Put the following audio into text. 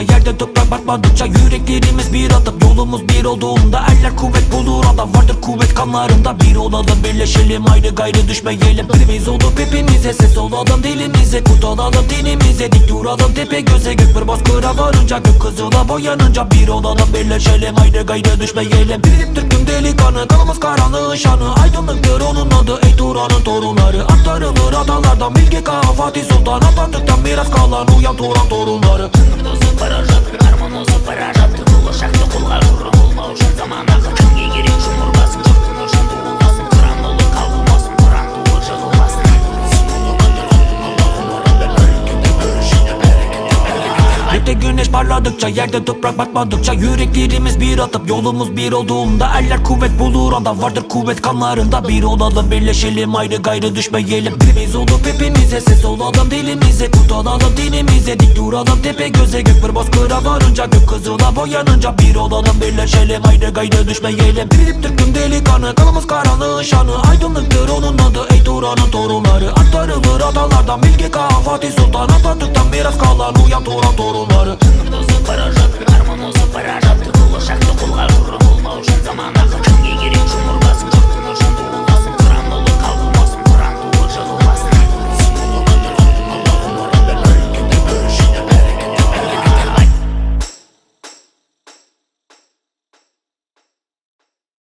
Yerde toprak batmadıkça Yüreklerimiz bir atıp Yolumuz bir olduğunda Eller kuvvet bulur adam Vardır kuvvet kanlarında. Bir olalım birleşelim ayrı gayrı düşmeyelim. Birimiz olup hepimize Ses olalım dilimize Kurtulalım dinimize Dik duralım. Tepe göze Gök bir bozkıra varınca Gök kızıla boyanınca Bir olalım birleşelim ayrı gayrı düşmeyelim. Birip Türk'üm delikanlı Kanımız karanlığın şanı. Aydınlıktır onun adı Ey Turan'ın torunları. Aktarılır atalardan Bilge Kağan Fatih Sultan. Atatürk'ten miras kalan Uyan Turan torunları parladıkça Yerde toprak batmadıkça Yüreklerimiz bir atıp Yolumuz bir olduğunda Eller kuvvet bulur anda Vardır kuvvet kanlarında Bir olalım birleşelim ayrı gayrı düşmeyelim. Birimiz olup hepimize Ses olalım dilimize Kurtulalım dinimize Dik duralım. Tepe göze Gök bir bozkıra varınca Gök kızıla boyanınca Bir olalım birleşelim ayrı gayrı düşmeyelim. Birip Türk'üm delikanlı Kanımız karanlığın şanı. Aydınlıktır onun adı Ey Turan'ın torunları. Aktarılır atalardan Bilge Kağan Fatih Sultan Atatürk'ten miras kalan Uyan Turan torunları que nós vamos